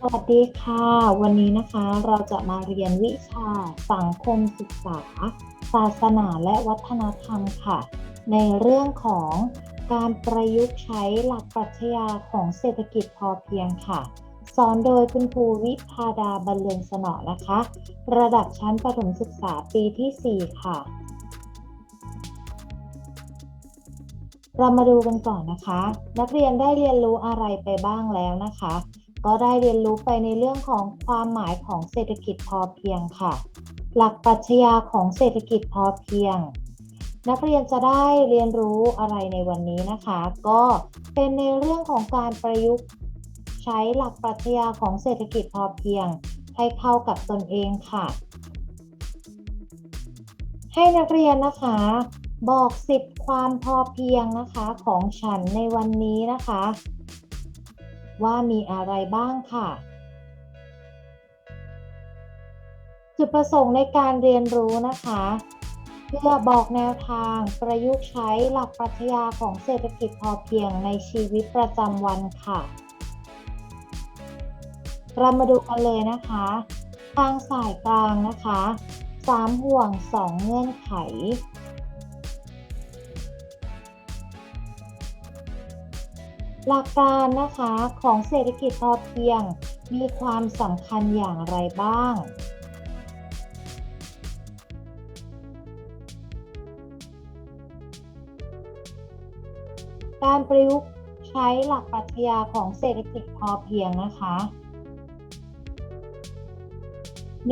สวัสดีค่ะ วันนี้นะคะเราจะมาเรียนวิชาสังคมศึกษา ศาสนาและวัฒนธรรมค่ะ ในเรื่องของการประยุกต์ใช้หลักปรัชญาของเศรษฐกิจพอเพียงค่ะ สอนโดยคุณครูวิพาดาบรรเลงสนอนะคะ ระดับชั้นประถมศึกษาปีที่ 4 ค่ะ เรามาดูกันก่อนนะคะ นักเรียนได้เรียนรู้อะไรไปบ้างแล้วนะคะ ก็ได้เรียนรู้ไปในเรื่องของความหมายของเศรษฐกิจพอเพียงค่ะ หลักปรัชญาของเศรษฐกิจพอเพียง นักเรียนจะได้เรียนรู้อะไรในวันนี้นะคะ ก็เป็นในเรื่องของการประยุกต์ใช้หลักปรัชญาของเศรษฐกิจพอเพียง ให้เข้ากับตนเองค่ะ ให้นักเรียนนะคะบอกสิบความพอเพียงนะคะของฉันในวันนี้นะคะ ว่ามีอะไรบ้างค่ะ จุดประสงค์ในการเรียนรู้นะคะ เพื่อบอกแนวทางประยุกต์ใช้หลักปรัชญาของเศรษฐกิจพอเพียงในชีวิตประจำวันค่ะ เรามาดูกันเลยนะคะ ทางสายกลางนะคะสามห่วงสองเงื่อนไข หลักการนะคะของเศรษฐกิจพอเพียง มีความสำคัญอย่างไรบ้างการประยุกต์ใช้หลักปรัชญาของเศรษฐกิจพอเพียงนะคะ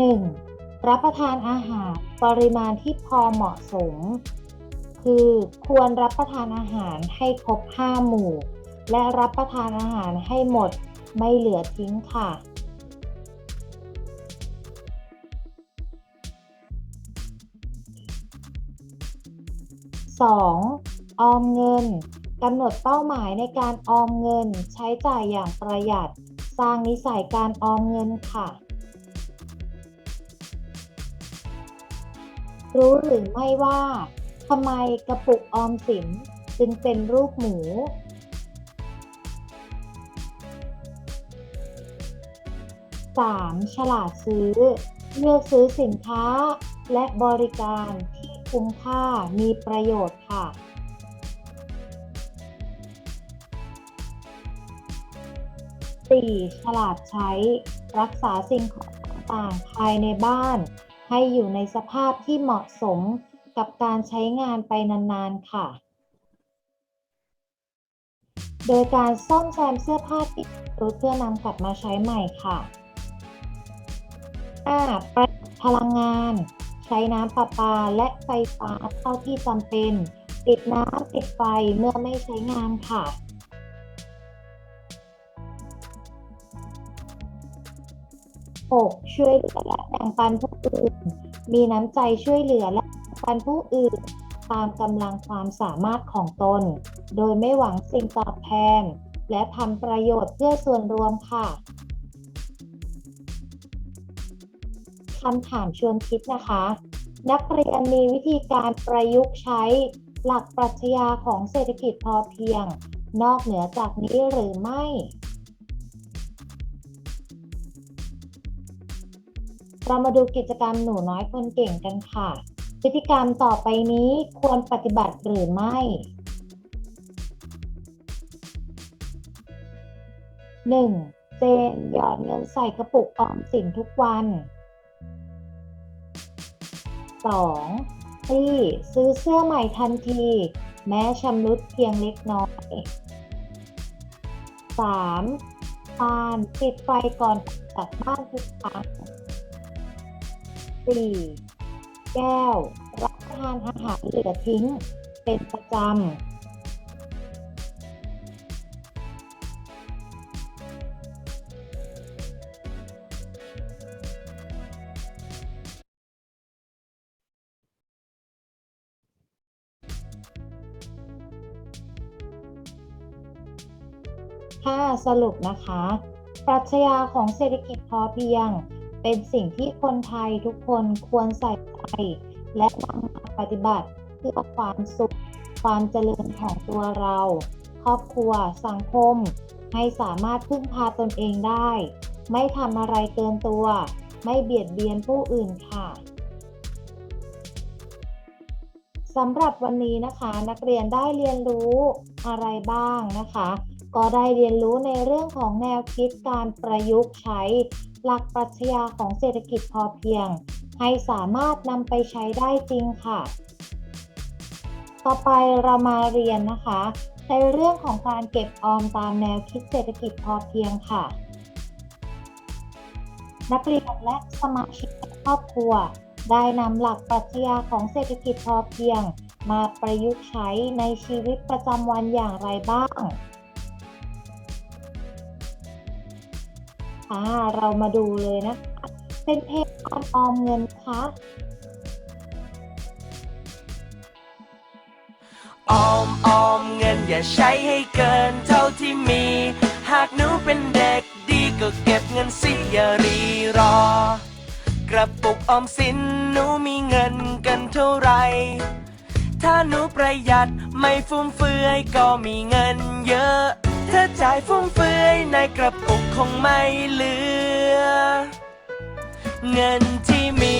1. รับประทานอาหารปริมาณที่พอเหมาะสม คือควรรับประทานอาหารให้ครบ 5 หมู่ และรับประทานอาหารให้หมดไม่เหลือทิ้งค่ะ 2. ออมเงินกำหนดเป้าหมายในการออมเงินใช้จ่ายอย่างประหยัด สร้างนิสัยการออมเงินค่ะ รู้หรือไม่ว่าทำไมกระปุกออมสินจึงเป็นรูปหมู 3. ฉลาดซื้อ เลือกซื้อสินค้า และบริการที่คุ้มค่ามีประโยชน์ค่ะ 4. ฉลาดใช้ รักษาสิ่งของต่างภายในบ้าน ให้อยู่ในสภาพที่เหมาะสมกับการใช้งานไปนานๆค่ะ โดยการซ่อมแซมเสื้อผ้าที่รุดเพื่อนำกลับมาใช้ใหม่ค่ะ 5. ประหยัดพลังงาน ใช้น้ำประปาและไฟฟ้าเท่าที่จำเป็นปิดน้ำปิดไฟเมื่อไม่ใช้งานค่ะ 6. ช่วยเหลือและแบ่งปันผู้อื่น มีน้ำใจช่วยเหลือและแบ่งปันผู้อื่น ตามกำลังความสามารถของตน โดยไม่หวังสิ่งตอบแทน และทำประโยชน์เพื่อส่วนรวมค่ะ คำถามชวนคิดนะคะ นักเรียนมีวิธีการประยุกต์ใช้หลักปรัชญาของเศรษฐกิจพอเพียง นอกเหนือจากนี้หรือไม่ เรามาดูกิจกรรมหนูน้อยคนเก่งกันค่ะ พฤติกรรมต่อไปนี้ควรปฏิบัติหรือไม่ 1. เจนหยอดเงินใส่กระปุกออมสินทุกวัน 2. ตี้ซื้อเสื้อใหม่ทันที แม้ชำรุดเพียงเล็กน้อย 3. ปานปิดไฟก่อนจากบ้านทุกครั้ง 4. แก้ว รับประทานอาหารเหลือทิ้ง เป็นประจำ สรุปนะคะ ปรัชญาของเศรษฐกิจพอเพียง เป็นสิ่งที่คนไทยทุกคนควรใส่ใจ และนำมาปฏิบัติเพื่อความสุข ความเจริญของตัวเรา ครอบครัว สังคม ให้สามารถพึ่งพาตนเองได้ ไม่ทำอะไรเกินตัว ไม่เบียดเบียนผู้อื่นค่ะสำหรับวันนี้นะคะ นักเรียนได้เรียนรู้อะไรบ้างนะคะ ก็ได้เรียนรู้ในเรื่องของแนวคิดการประยุกต์ใช้หลักปรัชญาของเศรษฐกิจพอเพียง ให้สามารถนำไปใช้ได้จริงค่ะ ต่อไปเรามาเรียนนะคะ ในเรื่องของการเก็บออมตามแนวคิดเศรษฐกิจพอเพียงค่ะ นักเรียนและสมาชิกครอบครัว ได้นำหลักปรัชญาของเศรษฐกิจพอเพียง มาประยุกต์ใช้ในชีวิตประจำวันอย่างไรบ้าง อ่าเรามาดูเลยนะคะ เป็นเพลงการออมเงินคะออมออมเงินอย่าใช้ให้เกินเท่าที่มี หากหนูเป็นเด็กดีก็เก็บเงินสิอย่ารีรอ กระปุกออมสินหนูมีเงินกันเท่าไหร่ถ้าหนูประหยัดไม่ฟุ่มเฟือยก็มีเงินเยอะ ถ้าจ่ายฟุ่มเฟือยในกระปุกคงไม่เหลือ เงินที่มี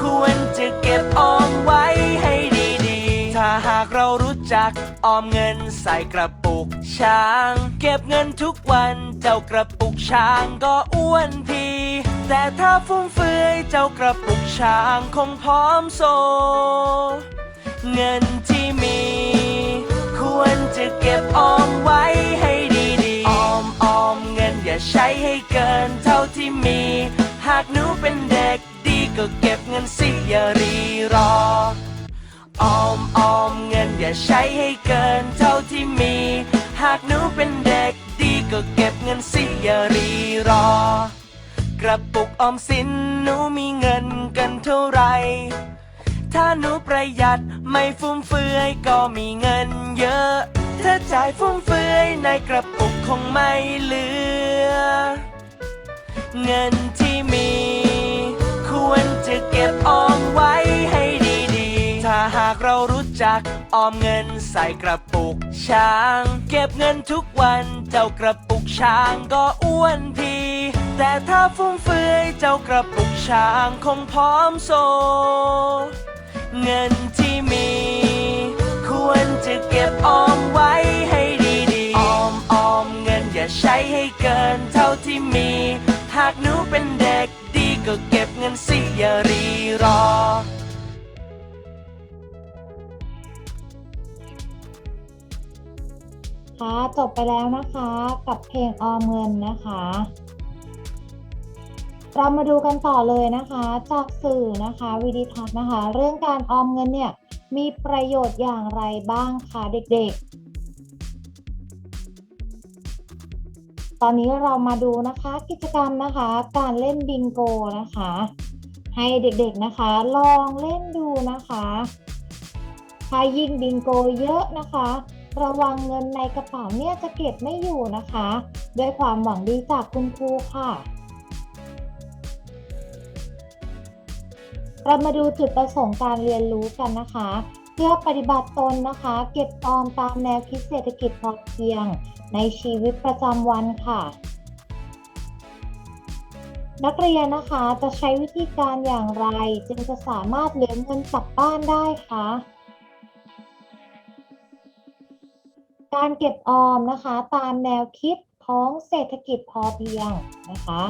ควรจะเก็บออมไว้ให้ดีๆ ถ้าหากเรารู้จักออมเงินใส่กระปุกช้าง เก็บเงินทุกวันเจ้ากระปุกช้างก็อ้วนพีแต่ถ้าฟุ่มเฟือยเจ้ากระปุกช้างคงพร้อมโซ เงินที่มี ควรจะเก็บออมไว้ให้ดีๆ ออมออมเงินอย่าใช้ให้เกินเท่าที่มี หากหนูเป็นเด็กดีก็เก็บเงินสิอย่ารีรอ ออมออมเงินอย่าใช้ให้เกินเท่าที่มี หากหนูเป็นเด็กดีก็เก็บเงินสิอย่ารีรอ กระปุกออมสินหนูมีเงินกันเท่าไหร ถ้าหนูประหยัดไม่ฟุ่มเฟือยก็มีเงินเยอะ ถ้าจ่ายฟุ่มเฟือยในกระปุกคงไม่เหลือ เงินที่มี ควรจะเก็บออมไว้ให้ดีๆ ถ้าหากเรารู้จักออมเงินใส่กระปุกช้าง เก็บเงินทุกวันเจ้ากระปุกช้างก็อ้วนพีแต่ถ้าฟุ่มเฟือยเจ้ากระปุกช้างคงพร้อมโซ เงินที่มี ควรจะเก็บออมไว้ให้ดีๆ ออมออมเงินอย่าใช้ให้เกินเท่าที่มี หากหนูเป็นเด็กดีก็เก็บเงินสิอย่ารีรอค่ะจบไปแล้วนะคะ กับเพลงออมเงินนะคะ เรามาดูกันต่อเลยนะคะ จากสื่อนะคะวิดีทัศน์นะคะ เรื่องการออมเงินเนี่ยมีประโยชน์อย่างไรบ้างคะเด็กๆ ตอนนี้เรามาดูนะคะกิจกรรมนะคะ การเล่นบิงโกนะคะ ให้เด็กๆนะคะ ลองเล่นดูนะคะถ้ายิ่งบิงโกเยอะนะคะ ระวังเงินในกระเป๋าเนี่ยจะเก็บไม่อยู่นะคะ ด้วยความหวังดีจากคุณครูค่ะ เรามาดูจุดประสงค์การเรียนรู้กันนะคะ เพื่อปฏิบัติตนนะคะ เก็บออมตามแนวคิดเศรษฐกิจพอเพียง ในชีวิตประจำวันค่ะ นักเรียนนะคะจะใช้วิธีการอย่างไร จึงจะสามารถเหลือเงินกลับบ้านได้คะการเก็บออมนะคะ ตามแนวคิดของเศรษฐกิจพอเพียงนะคะ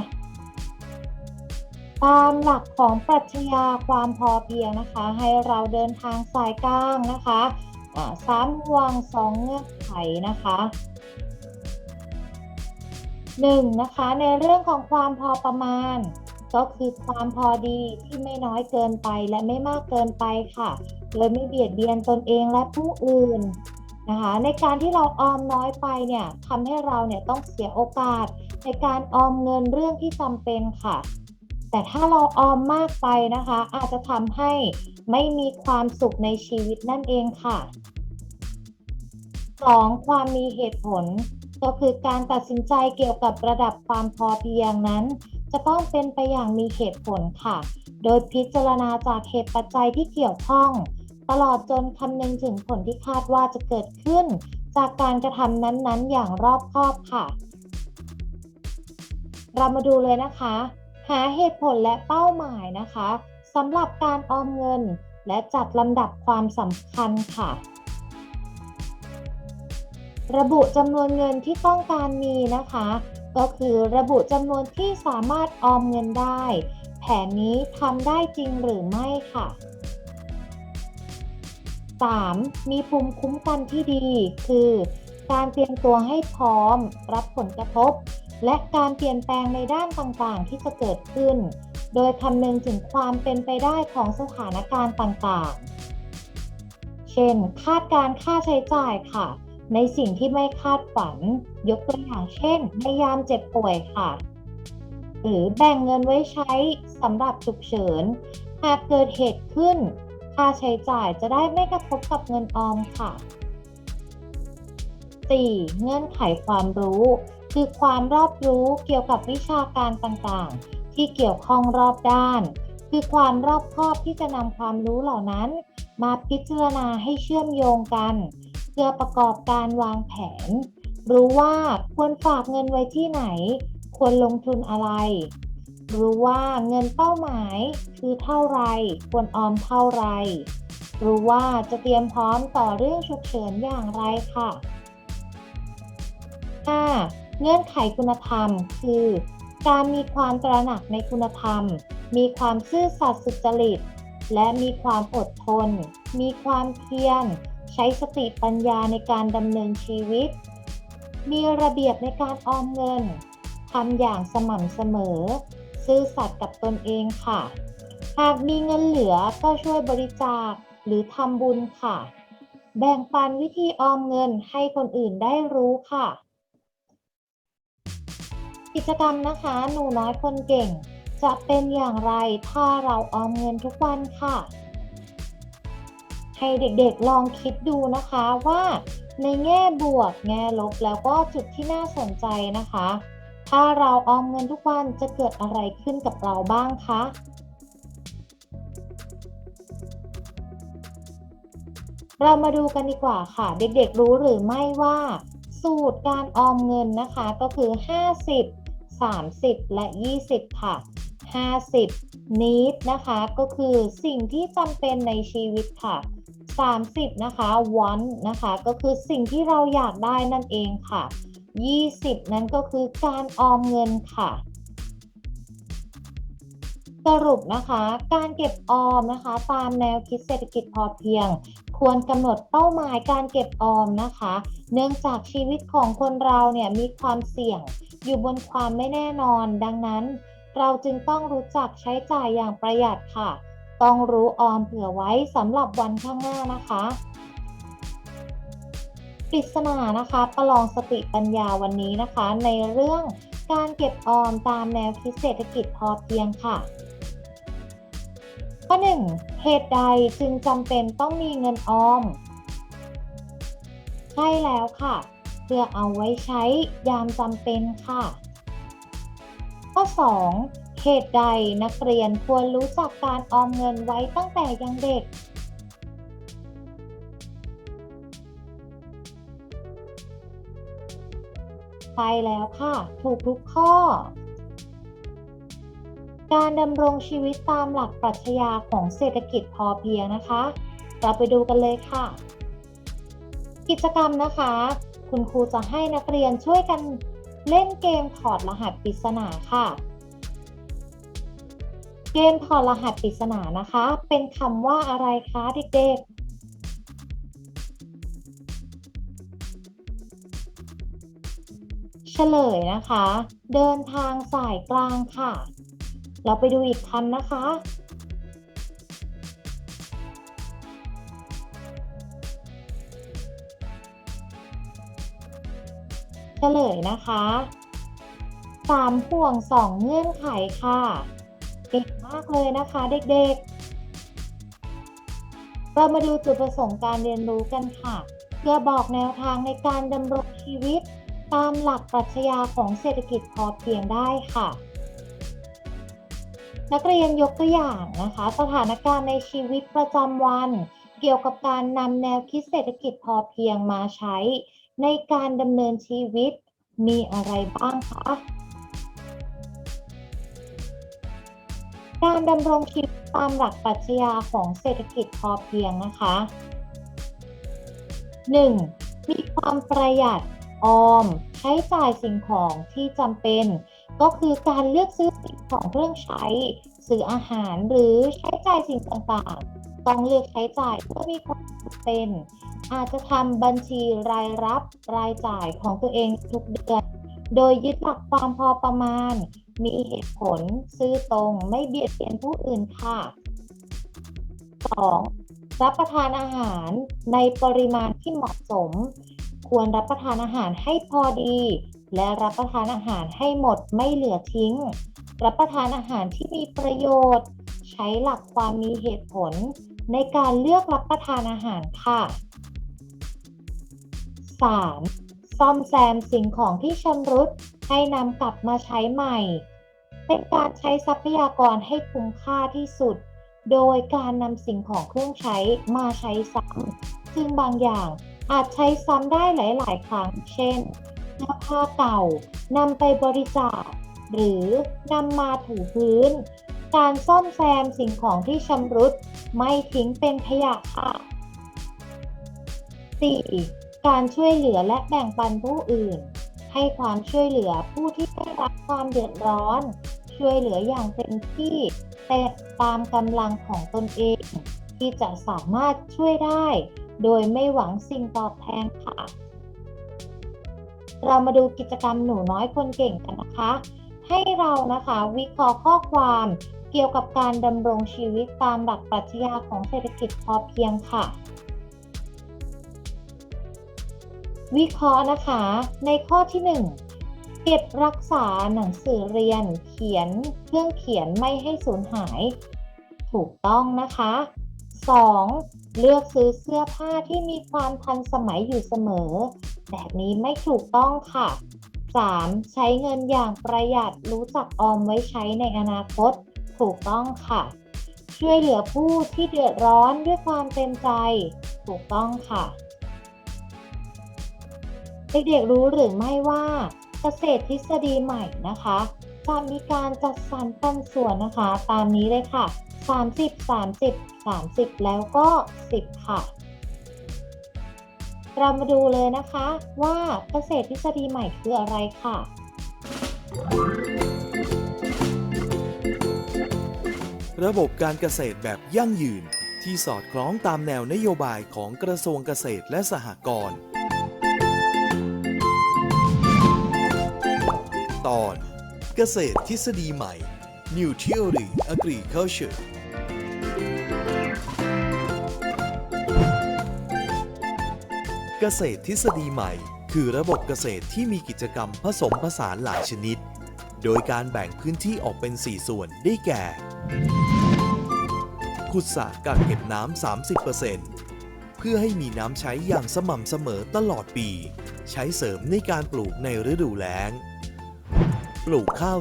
ตามหลักของปรัชญาความพอเพียงนะคะ ให้เราเดินทางสายกลางนะคะสามห่วงสองเงื่อนไขนะคะหนึ่งนะคะในเรื่องของความพอประมาณ ก็คือความพอดีที่ไม่น้อยเกินไปและไม่มากเกินไปค่ะ โดยไม่เบียดเบียนตนเองและผู้อื่นนะคะในการที่เราออมน้อยไปเนี่ยทำให้เราเนี่ยต้องเสียโอกาสในการออมเงินเรื่องที่จำเป็นค่ะ แต่ถ้าเราออมมากไปนะคะ อาจจะทำให้ไม่มีความสุขในชีวิตนั่นเองค่ะ 2. ความมีเหตุผล ก็คือการตัดสินใจเกี่ยวกับระดับความพอเพียงนั้น จะต้องเป็นไปอย่างมีเหตุผลค่ะ โดยพิจารณาจากเหตุปัจจัยที่เกี่ยวข้อง ตลอดจนคำนึงถึงผลที่คาดว่าจะเกิดขึ้น จากการกระทำนั้นๆ อย่างรอบคอบค่ะ เรามาดูเลยนะคะ หาเหตุผลและเป้าหมายนะคะสำหรับการออมเงิน และจัดลำดับความสำคัญค่ะ ระบุจำนวนเงินที่ต้องการมีนะคะ ก็คือระบุจำนวนที่สามารถออมเงินได้ แผนนี้ทำได้จริงหรือไม่ค่ะ 3. มีภูมิคุ้มกันที่ดี คือ การเตรียมตัวให้พร้อม รับผลกระทบ และการเปลี่ยนแปลงในด้านต่างๆ ที่จะเกิดขึ้น โดยคำนึงถึงความเป็นไปได้ของสถานการณ์ต่างๆ เช่น คาดการค่าใช้จ่ายค่ะ ในสิ่งที่ไม่คาดฝัน ยกตัวอย่างเช่น ในยามเจ็บป่วยค่ะ หรือแบ่งเงินไว้ใช้สำหรับฉุกเฉิน หากเกิดเหตุขึ้น ค่าใช้จ่ายจะได้ไม่กระทบกับเงินออมค่ะ 4. เงื่อนไขความรู้ คือความรอบรู้เกี่ยวกับวิชาการต่างๆ ที่เกี่ยวข้องรอบด้าน คือความรอบคอบที่จะนำความรู้เหล่านั้น มาพิจารณาให้เชื่อมโยงกัน เพื่อประกอบการวางแผน รู้ว่าควรฝากเงินไว้ที่ไหน ควรลงทุนอะไร รู้ว่าเงินเป้าหมายคือเท่าไร ควรออมเท่าไร รู้ว่าจะเตรียมพร้อมต่อเรื่องฉุกเฉินอย่างไรค่ะ 5. เงื่อนไขคุณธรรม คือ การมีความตระหนักในคุณธรรม มีความซื่อสัตย์สุจริต และมีความอดทน มีความเพียร ใช้สติปัญญาในการดำเนินชีวิต มีระเบียบในการออมเงินทำอย่างสม่ำเสมอ ซื่อสัตย์กับตนเองค่ะ หากมีเงินเหลือก็ช่วยบริจาคหรือทำบุญค่ะ แบ่งปันวิธีออมเงินให้คนอื่นได้รู้ค่ะ กิจกรรมนะคะ หนูน้อยคนเก่ง จะเป็นอย่างไรถ้าเราออมเงินทุกวันค่ะ ให้เด็กๆลองคิดดูนะคะว่าในแง่บวก แง่ลบแล้วก็จุดที่น่าสนใจนะคะ ถ้าเราออมเงินทุกวันจะเกิดอะไรขึ้นกับเราบ้างคะเรามาดูกันดีกว่าค่ะ เด็กๆรู้หรือไม่ว่า สูตรการออมเงินนะคะก็คือ 50 30 และ 20 ค่ะ 50 need นะคะก็คือสิ่งที่จำเป็นในชีวิตค่ะ 30 นะคะ want นะคะก็คือสิ่งที่เราอยากได้นั่นเองค่ะ 20 นั้นก็คือการออมเงินค่ะสรุปนะคะการเก็บออมนะคะ ตามแนวคิดเศรษฐกิจพอเพียง ควรกำหนดเป้าหมายการเก็บออมนะคะ เนื่องจากชีวิตของคนเราเนี่ยมีความเสี่ยง อยู่บนความไม่แน่นอน ดังนั้น เราจึงต้องรู้จักใช้จ่ายอย่างประหยัดค่ะ ต้องรู้ออมเผื่อไว้สำหรับวันข้างหน้านะคะปริศนานะคะประลองสติปัญญาวันนี้นะคะ ในเรื่องการเก็บออมตามแนวคิดเศรษฐกิจพอเพียงค่ะ ข้อ 1. เหตุใดจึงจำเป็นต้องมีเงินออม ใช่แล้วค่ะ เพื่อเอาไว้ใช้ยามจำเป็นค่ะ ข้อ 2. เหตุใดนักเรียนควรรู้จักการออมเงินไว้ตั้งแต่ยังเด็กใช่แล้วค่ะ ถูกทุกข้อ การดำรงชีวิตตามหลักปรัชญาของเศรษฐกิจพอเพียงนะคะ เราไปดูกันเลยค่ะ กิจกรรมนะคะ คุณครูจะให้นักเรียนช่วยกันเล่นเกมถอดรหัสปริศนาค่ะ เกมถอดรหัสปริศนานะคะ เป็นคำว่าอะไรคะเด็กๆเฉลยนะคะ เดินทางสายกลางค่ะ เราไปดูอีกคำนะคะ เฉลยนะคะสามห่วงสองเงื่อนไขค่ะ เก่งมากเลยนะคะเด็กๆ เรามาดูจุดประสงค์การเรียนรู้กันค่ะ เพื่อบอกแนวทางในการดำรงชีวิต ตามหลักปรัชญาของเศรษฐกิจพอเพียงได้ค่ะ นักเรียนยกตัวอย่างนะคะ สถานการณ์ในชีวิตประจำวัน เกี่ยวกับการนำแนวคิดเศรษฐกิจพอเพียงมาใช้ ในการดำเนินชีวิตมีอะไรบ้างคะ การดำรงชีวิตตามหลักปรัชญาของเศรษฐกิจพอเพียงนะคะ 1. มีความประหยัดออม ใช้จ่ายสิ่งของที่จำเป็น ก็คือการเลือกซื้อสิ่งของเครื่องใช้ ซื้ออาหารหรือใช้จ่ายสิ่งต่างๆ ต้องเลือกใช้จ่ายเมื่อมีความจำเป็น อาจจะทำบัญชีรายรับรายจ่ายของตัวเองทุกเดือน โดยยึดหลักความพอประมาณ มีเหตุผลซื้อตรงไม่เบียดเบียนผู้อื่นค่ะ 2. รับประทานอาหารในปริมาณที่เหมาะสม ควรรับประทานอาหารให้พอดี และรับประทานอาหารให้หมดไม่เหลือทิ้ง รับประทานอาหารที่มีประโยชน์ ใช้หลักความมีเหตุผล ในการเลือกรับประทานอาหารค่ะ 3. ซ่อมแซมสิ่งของที่ชำรุดให้นำกลับมาใช้ใหม่ เป็นการใช้ทรัพยากรให้คุ้มค่าที่สุด โดยการนำสิ่งของเครื่องใช้มาใช้ซ้ำซึ่งบางอย่างอาจใช้ซ้ำได้หลาย ๆ ครั้ง เช่นเสื้อผ้าเก่านำไปบริจาค หรือนำมาถูพื้น การซ่อมแซมสิ่งของที่ชำรุด ไม่ทิ้งเป็นขยะค่ะ 4. การช่วยเหลือและแบ่งปันผู้อื่น ให้ความช่วยเหลือผู้ที่ได้รับความเดือดร้อน ช่วยเหลืออย่างเต็มที่แต่ตามกำลังของตนเอง ที่จะสามารถช่วยได้ โดยไม่หวังสิ่งตอบแทนค่ะ เรามาดูกิจกรรมหนูน้อยคนเก่งกันนะคะ ให้เรานะคะวิเคราะห์ข้อความเกี่ยวกับการดำรงชีวิตตามหลักปรัชญาของเศรษฐกิจพอเพียงค่ะ วิเคราะห์นะคะ ในข้อที่ 1 เก็บรักษาหนังสือเรียน เขียนเครื่องเขียนไม่ให้สูญหาย ถูกต้องนะคะ 2. เลือกซื้อเสื้อผ้าที่มีความทันสมัยอยู่เสมอ แบบนี้ไม่ถูกต้องค่ะ 3. ใช้เงินอย่างประหยัดรู้จักออมไว้ใช้ในอนาคต ถูกต้องค่ะ ช่วยเหลือผู้ที่เดือดร้อนด้วยความเต็มใจ ถูกต้องค่ะ เด็กๆรู้หรือไม่ว่าเกษตรทฤษฎีใหม่นะคะจะมีการจัดสรรปันส่วนนะคะ ตามนี้เลยค่ะ 30 30 30 แล้วก็ 10 ค่ะ เรามาดูเลยนะคะว่าเกษตรทฤษฎีใหม่คืออะไรค่ะ ระบบการเกษตรแบบยั่งยืนที่สอดคล้องตามแนวนโยบายของกระทรวงเกษตรและสหกรณ์ ตอน เกษตรทฤษฎีใหม่ New Theory Agriculture เกษตรทฤษฎีใหม่ คือระบบเกษตรที่มีกิจกรรมผสมผสานหลายชนิด โดยการแบ่งพื้นที่ออกเป็น 4 ส่วนได้แก่ ขุดสระกักเก็บน้ำ 30%เพื่อให้มีน้ำใช้อย่างสม่ำเสมอตลอดปี ใช้เสริมในการปลูกในฤดูแล้ง ปลูกข้าว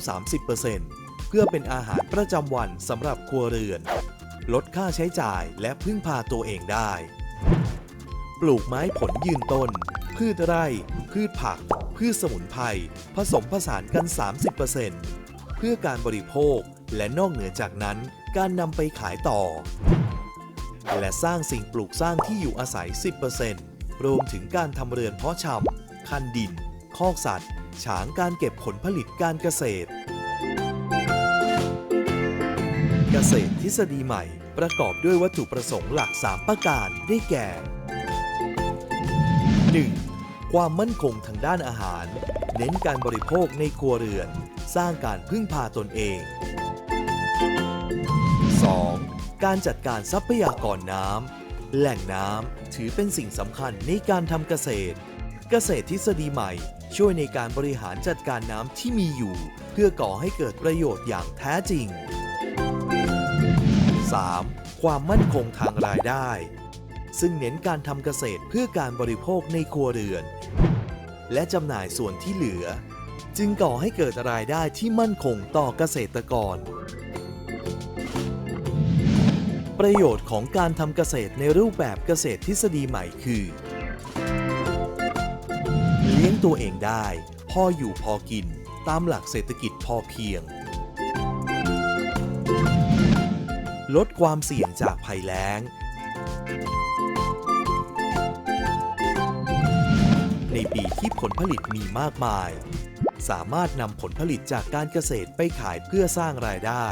30%เพื่อเป็นอาหารประจำวันสำหรับครัวเรือน ลดค่าใช้จ่ายและพึ่งพาตัวเองได้ ปลูกไม้ผลยืนต้น พืชไร่ พืชผัก พืชสมุนไพรผสมผสานกัน 30%เพื่อการบริโภคและนอกเหนือจากนั้นการนำไปขายต่อ และสร้างสิ่งปลูกสร้างที่อยู่อาศัย 10%รวมถึงการทำเรือนเพาะชำคันดิน คอกสัตว์ ฉางการเก็บผลผลิตการเกษตร เกษตรทฤษฎีใหม่ ประกอบด้วยวัตถุประสงค์หลัก 3 ประการได้แก่ 1. ความมั่นคงทางด้านอาหาร เน้นการบริโภคในครัวเรือน สร้างการพึ่งพาตนเอง 2. การจัดการทรัพยากรน้ำแหล่งน้ำถือเป็นสิ่งสำคัญในการทำเกษตร เกษตรทฤษฎีใหม่ ช่วยในการบริหารจัดการน้ำที่มีอยู่ เพื่อก่อให้เกิดประโยชน์อย่างแท้จริง 3. ความมั่นคงทางรายได้ ซึ่งเน้นการทำเกษตรเพื่อการบริโภคในครัวเรือน และจำหน่ายส่วนที่เหลือ จึงก่อให้เกิดรายได้ที่มั่นคงต่อเกษตรกร ประโยชน์ของการทำเกษตรในรูปแบบเกษตรทฤษฎีใหม่คือ ตัวเองได้ พออยู่พอกิน ตามหลักเศรษฐกิจพอเพียง ลดความเสี่ยงจากภัยแล้ง ในปีที่ผลผลิตมีมากมาย สามารถนำผลผลิตจากการเกษตรไปขายเพื่อสร้างรายได้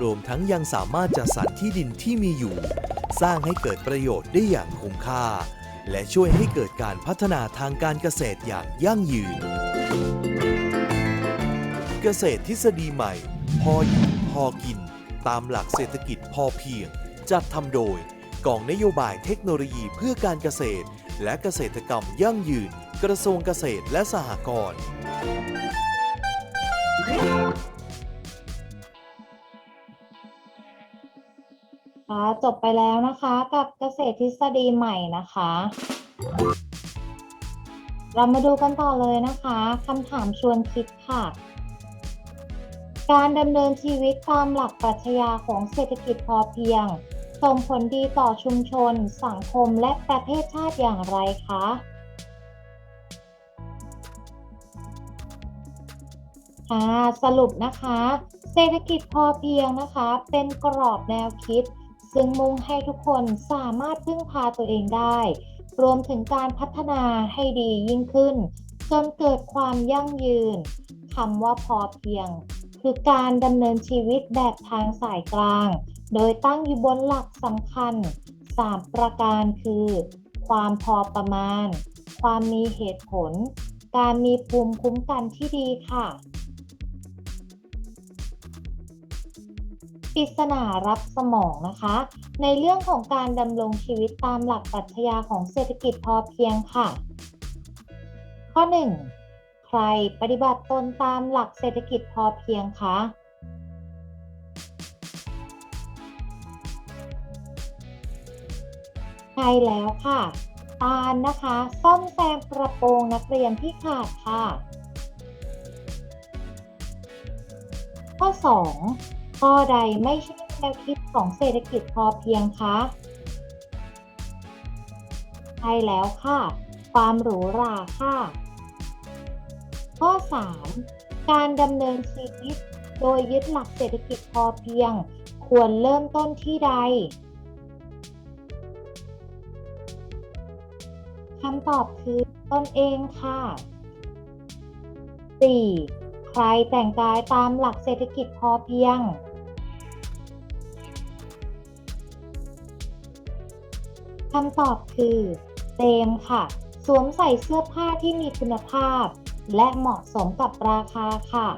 รวมทั้งยังสามารถจัดสรรที่ดินที่มีอยู่ สร้างให้เกิดประโยชน์ได้อย่างคุ้มค่า และช่วยให้เกิดการพัฒนาทางการเกษตรอย่างยั่งยืน เกษตรทฤษฎีใหม่ พออยู่พอกิน ตามหลักเศรษฐกิจพอเพียง จัดทำโดย กองนโยบายเทคโนโลยีเพื่อการเกษตร และเกษตรกรรมยั่งยืน กระทรวงเกษตรและสหกรณ์ จบไปแล้วนะคะ กับเกษตรทฤษฎีใหม่นะคะ เรามาดูกันต่อเลยนะคะคำถามชวนคิดค่ะ การดำเนินชีวิตตามหลักปรัชญาของเศรษฐกิจพอเพียงส่งผลดีต่อชุมชน สังคมและประเทศชาติอย่างไรคะค่ะสรุปนะคะ เศรษฐกิจพอเพียงนะคะ เป็นกรอบแนวคิด ซึ่งมุ่งให้ทุกคนสามารถพึ่งพาตัวเองได้ รวมถึงการพัฒนาให้ดียิ่งขึ้น จนเกิดความยั่งยืนคำว่าพอเพียง คือการดำเนินชีวิตแบบทางสายกลาง โดยตั้งอยู่บนหลักสำคัญ 3 ประการคือ ความพอประมาณ ความมีเหตุผล การมีภูมิคุ้มกันที่ดีค่ะ ปริศนารับสมองนะคะ ในเรื่องของการดำรงชีวิตตามหลักปรัชญาของเศรษฐกิจพอเพียงค่ะ ข้อ 1. ใครปฏิบัติตนตามหลักเศรษฐกิจพอเพียงคะใช่แล้วค่ะ ตาลนะคะ ซ่อมแซมกระโปรงนักเรียนที่ขาดค่ะ ข้อ 2 ข้อใดไม่ใช่แนวคิดของเศรษฐกิจพอเพียงคะใช่แล้วค่ะ ความหรูหราค่ะ ข้อ 3 การดำเนินชีวิต โดยยึดหลักเศรษฐกิจพอเพียง ควรเริ่มต้นที่ใดคำตอบคือตนเองค่ะ 4. ใครแต่งกายตามหลักเศรษฐกิจพอเพียง คำตอบคือเจมค่ะ สวมใส่เสื้อผ้าที่มีคุณภาพ และเหมาะสมกับราคาค่ะ